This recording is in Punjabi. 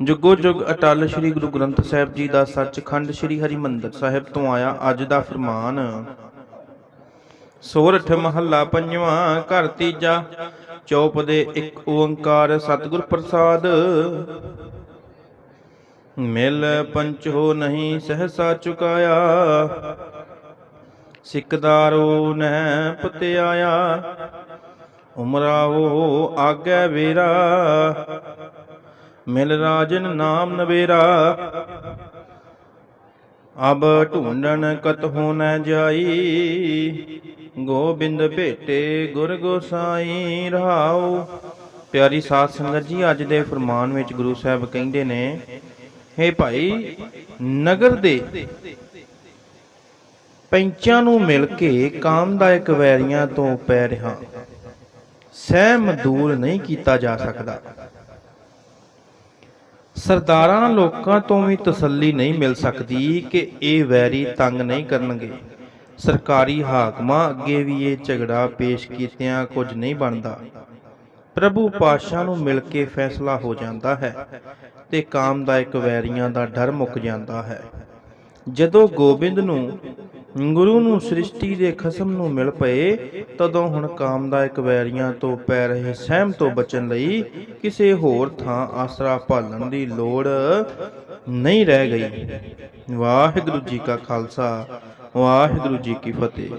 ਜੁਗੋ ਜੁਗ ਅਟਲ ਸ੍ਰੀ ਗੁਰੂ ਗ੍ਰੰਥ ਸਾਹਿਬ ਜੀ ਦਾ ਸੱਚਖੰਡ ਸ੍ਰੀ ਹਰਿਮੰਦਰ ਸਾਹਿਬ ਤੋਂ ਆਇਆ ਅੱਜ ਦਾ ਫਰਮਾਨ। ਸੋਰਠ ਮਹੱਲਾ ਪੰਜਵਾਂ, ਘਰ ਤੀਜਾ, ਚੌਪ ਦੇ ਇੱਕ ਓੰਕਾਰ ਸਤਿਗੁਰ ਪ੍ਰਸਾਦ। ਮਿਲ ਹੋ ਨਹੀਂ ਸਹਸਾ ਚੁਕਾਇਆ, ਸਿੱਕਦਾਰੋ ਨਹਿ ਪਤਿਆਇਆ ਉਮਰਾਵੋ ਆਗੇ ਵੇਰਾ ਮਿਲ ਰਾਜਨ ਨਾਮ ਨਵੇਰਾ। ਅਬ ਢੂੰਡਣ ਕਤ ਹੋ ਨ ਜਾਈ। ਗੋਬਿੰਦ ਭੇਟੇ ਗੁਰ ਗੋਸਾਈ ਰਹਾਉ। ਪਿਆਰੀ ਸਾਧ ਸੰਗਤ ਜੀ, ਅੱਜ ਦੇ ਫਰਮਾਨ ਵਿੱਚ ਗੁਰੂ ਸਾਹਿਬ ਕਹਿੰਦੇ ਨੇ, ਹੇ ਭਾਈ, ਨਗਰ ਦੇ ਪੈਂਚਾਂ ਨੂੰ ਮਿਲ ਕੇ ਕਾਮਦਾਇਕ ਵੈਰੀਆਂ ਤੋਂ ਪੈ ਰਿਹਾ। ਸਹਿਮ ਦੂਰ ਨਹੀਂ ਕੀਤਾ ਜਾ ਸਕਦਾ। ਸਰਦਾਰਾਂ ਲੋਕਾਂ ਤੋਂ ਵੀ ਤਸੱਲੀ ਨਹੀਂ ਮਿਲ ਸਕਦੀ ਕਿ ਇਹ ਵੈਰੀ ਤੰਗ ਨਹੀਂ ਕਰਨਗੇ। ਸਰਕਾਰੀ ਹਾਕਮਾਂ ਅੱਗੇ ਵੀ ਇਹ ਝਗੜਾ ਪੇਸ਼ ਕੀਤਿਆਂ ਕੁਝ ਨਹੀਂ ਬਣਦਾ। ਪ੍ਰਭੂ ਪਾਤਸ਼ਾਹ ਨੂੰ ਮਿਲ ਕੇ ਫੈਸਲਾ ਹੋ ਜਾਂਦਾ ਹੈ ਤੇ ਕਾਮਦਾਇਕ ਵੈਰੀਆਂ ਦਾ ਡਰ ਮੁੱਕ ਜਾਂਦਾ ਹੈ। ਜਦੋਂ ਗੋਬਿੰਦ ਨੂੰ ਗੁਰੂ ਨੂੰ ਸ੍ਰਿਸ਼ਟੀ ਦੇ ਖਸਮ ਨੂੰ ਮਿਲ ਪਏ, ਤਦੋਂ ਹੁਣ ਕਾਮਦਾਇਕ ਵੈਰੀਆਂ ਤੋਂ ਪੈ ਰਹੇ ਸਹਿਮ ਤੋਂ ਬਚਣ ਲਈ ਕਿਸੇ ਹੋਰ ਥਾਂ ਆਸਰਾ ਭਾਲਣ ਦੀ ਲੋੜ ਨਹੀਂ ਰਹਿ ਗਈ। ਵਾਹਿਗੁਰੂ ਜੀ ਕਾ ਖਾਲਸਾ, ਵਾਹਿਗੁਰੂ ਜੀ ਕੀ ਫਤਿਹ।